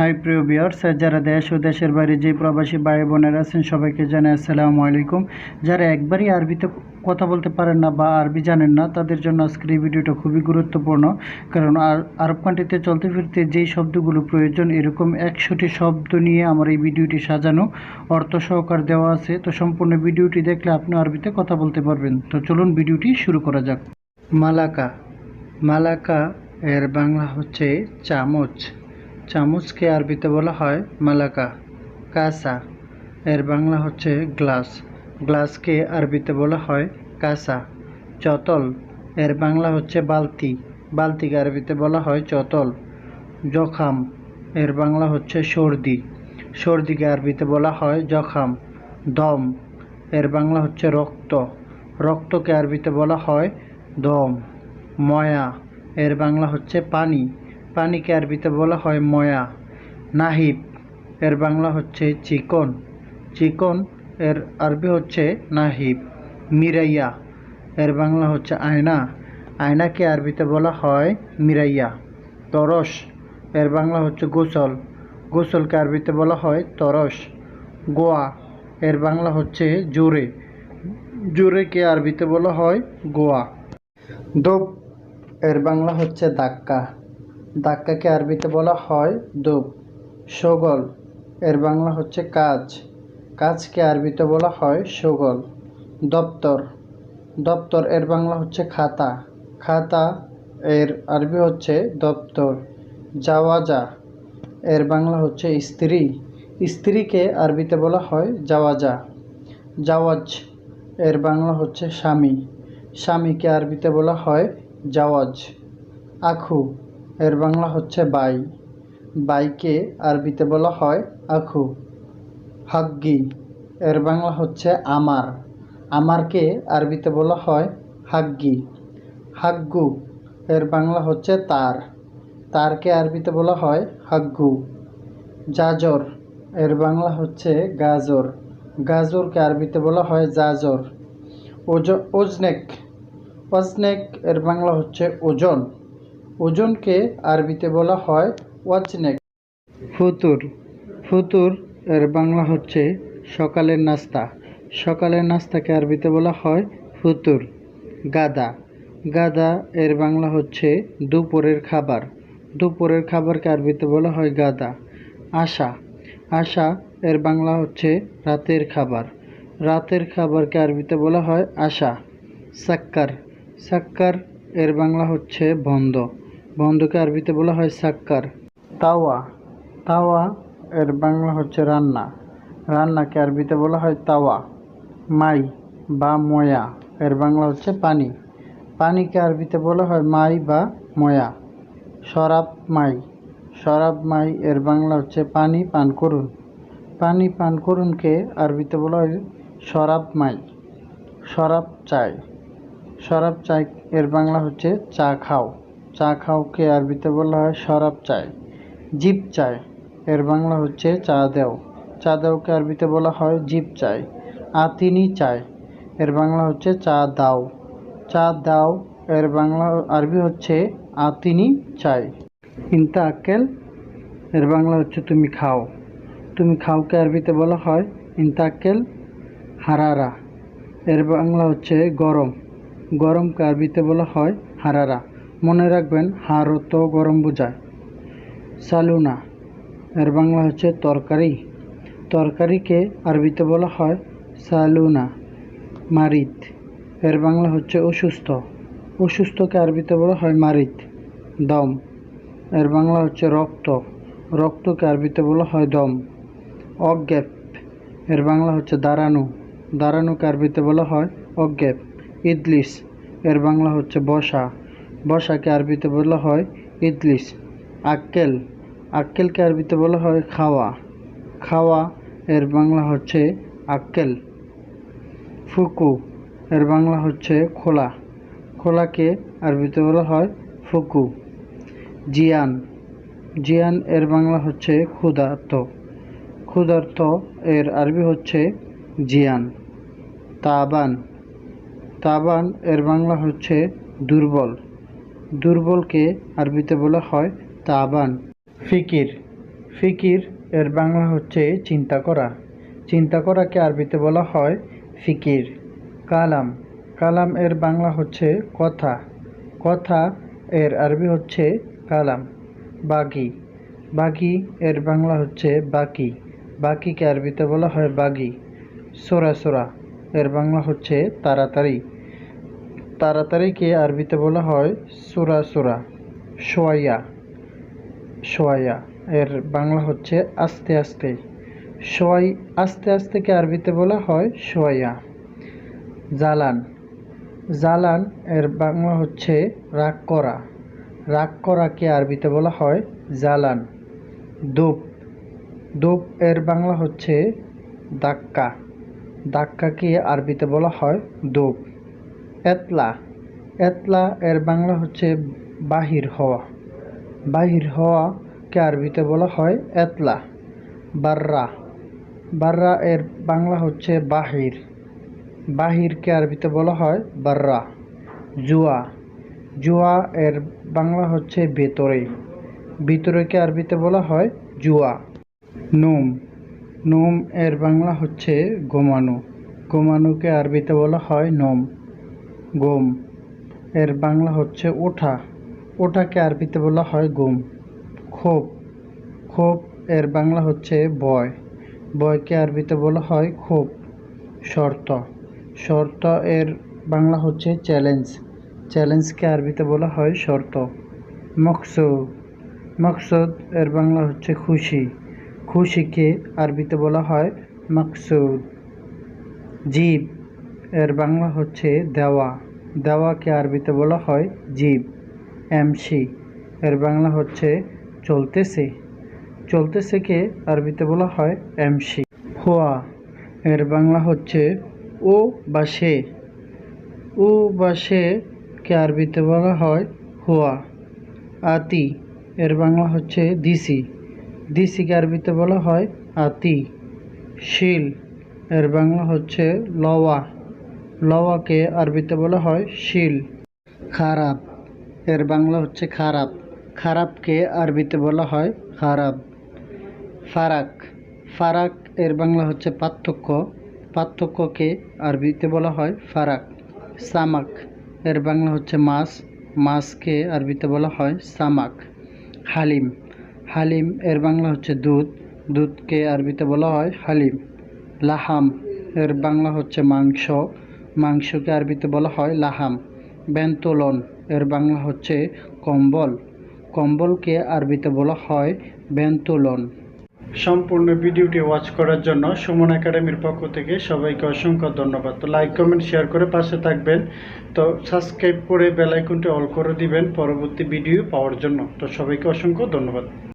High, প্রিয় বিয়ার্স যারা দেশ ও দেশের বাইরে যে প্রবাসী ভাই বোনেরা আছেন, সবাইকে জানাই আসসালামু আলাইকুম। যারা একবারই আরবিতে কথা বলতে পারেন না বা আরবি জানেন না, তাদের জন্য আজকের এই ভিডিওটা খুবই গুরুত্বপূর্ণ। কারণ আর, আরব কান্ট্রিতে চলতে ফিরতে যেই শব্দগুলো প্রয়োজন, এরকম একশোটি শব্দ নিয়ে আমার এই ভিডিওটি সাজানো অর্থ সহকার দেওয়া আছে। তো সম্পূর্ণ ভিডিওটি দেখলে আপনি আরবিতে কথা বলতে পারবেন। তো চলুন ভিডিওটি শুরু করা যাক। মালাকা। মালাকা এর বাংলা হচ্ছে চামচ। চামচকে আরবিতে বলা হয় মালাকা কাসা এর বাংলা হচ্ছে গ্লাস। গ্লাসকে আরবিতে বলা হয় কাসা চতল। এর বাংলা হচ্ছে বালতি। বালতিকে আরবিতে বলা হয় চতল। জখাম। এর বাংলা হচ্ছে সর্দি। সর্দিকে আরবিতে বলা হয় জখাম। দম। এর বাংলা হচ্ছে রক্ত। রক্তকে আরবিতে বলা হয় দম। ময়া। এর বাংলা হচ্ছে পানি। পানিকে আরবিতে বলা হয় ময়া, নাহিব। এর বাংলা হচ্ছে চিকন। চিকন এর আরবি হচ্ছে নাহিব, মিরাইয়া। এর বাংলা হচ্ছে আয়না। আয়নাকে আরবিতে বলা হয় মিরাইয়া, তরস। এর বাংলা হচ্ছে গোসল। গোসলকে আরবিতে বলা হয় তরস, গোয়া। এর বাংলা হচ্ছে জোরে। জোরেকে আরবিতে বলা হয় গোয়া। দোপ। এর বাংলা হচ্ছে দাক্কা দাক্কাকে আরবিতে বলা হয় দোপ সগল, এর বাংলা হচ্ছে কাজ। কাজকে আরবিতে বলা হয় সগল। দপ্তর দপ্তর, এর বাংলা হচ্ছে খাতা। খাতা, এর আরবি হচ্ছে দপ্তর। জাওয়াজা, এর বাংলা হচ্ছে স্ত্রী। স্ত্রীকে আরবিতে বলা হয় জাওয়াজা। জাওয়াজ, এর বাংলা হচ্ছে স্বামী। স্বামীকে আরবিতে বলা হয় জাওয়াজ। আখু এর বাংলা হচ্ছে বাই। বাইকে আরবিতে বলা হয় আখু। হাগ্গি। এর বাংলা হচ্ছে আমার। আমারকে আরবিতে বলা হয় হাগ্গি। হাগ্গু। এর বাংলা হচ্ছে তার। তারকে আরবিতে বলা হয় হাগ্গু। জাজর। এর বাংলা হচ্ছে গাজর। গাজরকে আরবিতে বলা হয় জাজর। ওজ ওজনেক। ওজনেক এর বাংলা হচ্ছে ওজন। ওজনকে আরবিতে বলা হয় ওয়াজনেক ফুতুর। ফুতুর এর বাংলা হচ্ছে সকালের নাস্তা। সকালের নাস্তাকে আরবিতে বলা হয় ফুতুর। গাদা। গাদা এর বাংলা হচ্ছে দুপুরের খাবার। দুপুরের খাবারকে আরবিতে বলা হয় গাদা। আশা। আশা এর বাংলা হচ্ছে রাতের খাবার। রাতের খাবারকে আরবিতে বলা হয় আশা। সাক্কার। সাক্কার এর বাংলা হচ্ছে বন্ধ। বন্ধকে আরবিতে বলা হয় সাক্কার। তাওয়া। তাওয়া এর বাংলা হচ্ছে রান্না। রান্নাকে আরবিতে বলা হয় তাওয়া। মাই বা ময়া এর বাংলা হচ্ছে পানি। পানিকে আরবিতে বলা হয় মাই বা ময়া। শরাব মাই। শরাব মাই এর বাংলা হচ্ছে পানি পান করুন। পানি পান করুনকে আরবিতে বলা হয় শরাব মাই। শরাব চাই। শরাব চাই এর বাংলা হচ্ছে চা খাও। চা খাওকে আরবিতে বলা হয়? শরাব চাই জিপ চাই এর বাংলা হচ্ছে চা দেও। চা দেওকে আরবিতে বলা হয়? জিপ চাই আতিনি চাই এর বাংলা হচ্ছে চা দাও। চা দাও, এর বাংলা আরবি হচ্ছে আতিনি চাই ইন্তা আক্কেল, এর বাংলা হচ্ছে তুমি খাও। তুমি খাওকে আরবিতে বলা হয়? ইন্তা আক্কেল, হারারা। এর বাংলা হচ্ছে গরম। গরমকে আরবিতে বলা হয়? হারারা। মনে রাখবেন হারত গরম বোঝায়। সালুনা, এর বাংলা হচ্ছে তরকারি। তরকারিকে আরবিতে বলা হয় সালুনা, মারিত। এর বাংলা হচ্ছে অসুস্থ। অসুস্থকে আরবিতে বলা হয় মারিত, দম। এর বাংলা হচ্ছে রক্ত। রক্তকে আরবিতে বলা হয় দম। অজ্ঞাপ এর বাংলা হচ্ছে দাঁড়ানো। দাঁড়ানোকে আরবিতে বলা হয় অজ্ঞাপ ইদলিস, এর বাংলা হচ্ছে বসা। বসাকে আরবিতে বলা হয় ইদলিস। আক্কেল, আক্কেলকে আরবিতে বলা হয় খাওয়া। খাওয়া, এর বাংলা হচ্ছে আক্কেল। ফুকু, এর বাংলা হচ্ছে খোলা। খোলাকে আরবিতে বলা হয় ফুকু। জিয়ান জিয়ান এর বাংলা হচ্ছে ক্ষুধার্ত। ক্ষুধার্ত এর আরবি হচ্ছে জিয়ান। তাবান তাবান এর বাংলা হচ্ছে দুর্বল। দুর্বলকে আরবিতে বলা হয় তাবান। ফিকির। ফিকির এর বাংলা হচ্ছে চিন্তা করা। চিন্তা করাকে আরবিতে বলা হয় ফিকির। কালাম। কালাম এর বাংলা হচ্ছে কথা। কথা এর আরবি হচ্ছে কালাম। বাগি। বাগি এর বাংলা হচ্ছে বাকি। বাকিকে আরবিতে বলা হয় বাগি। সোরা সোরা এর বাংলা হচ্ছে তাড়াতাড়ি। তাড়াতাড়িকে আরবিতে বলা হয়? সুরা সুরা। সোয়াইয়া সোয়াইয়া এর বাংলা হচ্ছে আস্তে আস্তে। সোয়াই আস্তে আস্তেকে আরবিতে বলা হয়? সোয়াইয়া জালান। জালান এর বাংলা হচ্ছে রাগ করা। রাগ করাকে আরবিতে বলা হয়? জালান। দোপ। দোপ এর বাংলা হচ্ছে দাক্কা দাক্কাকে আরবিতে বলা হয়? দোপ। এতলা এতলা এর বাংলা হচ্ছে বাহির হওয়া। বাহির হওয়াকে আরবিতে বলা হয় এতলা, বাররা। বাররা এর বাংলা হচ্ছে বাহির। বাহিরকে আরবিতে বলা হয় বাররা, জুয়া। জুয়া এর বাংলা হচ্ছে ভেতরে। ভিতরেকে আরবিতে বলা হয় জুয়া। নোম নোম এর বাংলা হচ্ছে ঘুমানো ঘুমানোকে আরবিতে বলা হয় নোম। গোম। এর বাংলা হচ্ছে ওঠা। ওঠাকে আরবিতে বলা হয় গুম। ক্ষোভ। ক্ষোভ এর বাংলা হচ্ছে বয়। বয়কে আরবিতে বলা হয় ক্ষোভ। শর্ত। শর্ত এর বাংলা হচ্ছে চ্যালেঞ্জ। চ্যালেঞ্জকে আরবিতে বলা হয় শর্ত। মকসুদ। মকসুদ এর বাংলা হচ্ছে খুশি। খুশিকে আরবিতে বলা হয় মকসুদ। জীব। এর বাংলা হচ্ছে দেওয়া। দেওয়াকে আরবিতে বলা হয় জীব এমসি এর বাংলা হচ্ছে চলতেছে। চলতেছেকে আরবিতে বলা হয় এমসি হোয়া, এর বাংলা হচ্ছে ও বা সে। ও বা সে কে আরবিতে বলা হয় হুয়া। আতি, এর বাংলা হচ্ছে দিসি। দিসিকে আরবিতে বলা হয় আতি। শিল, এর বাংলা হচ্ছে লওয়া। লওয়াকে আরবিতে বলা হয় শিল। খারাপ। এর বাংলা হচ্ছে খারাপ। খারাপকে আরবিতে বলা হয় খারাপ। ফারাক। ফারাক এর বাংলা হচ্ছে পার্থক্য। পার্থক্যকে আরবিতে বলা হয় ফারাক। সামাক। এর বাংলা হচ্ছে মাছ। মাছকে আরবিতে বলা হয় সামাক। হালিম। হালিম এর বাংলা হচ্ছে দুধ। দুধকে আরবিতে বলা হয় হালিম। লাহাম। এর বাংলা হচ্ছে মাংস। মাংসকে আরবিতে বলা হয় লাহাম, বেন্তোলন। এর বাংলা হচ্ছে কম্বল। কম্বলকে আরবিতে বলা হয় বেন্তোলন। সম্পূর্ণ ভিডিওটি ওয়াচ করার জন্য সুমন একাডেমির পক্ষ থেকে সবাইকে অসংখ্য ধন্যবাদ। তো লাইক কমেন্ট শেয়ার করে পাশে থাকবেন। তো সাবস্ক্রাইব করে বেল আইকনটি অল করে দিবেন পরবর্তী ভিডিও পাওয়ার জন্য। তো সবাইকে অসংখ্য ধন্যবাদ।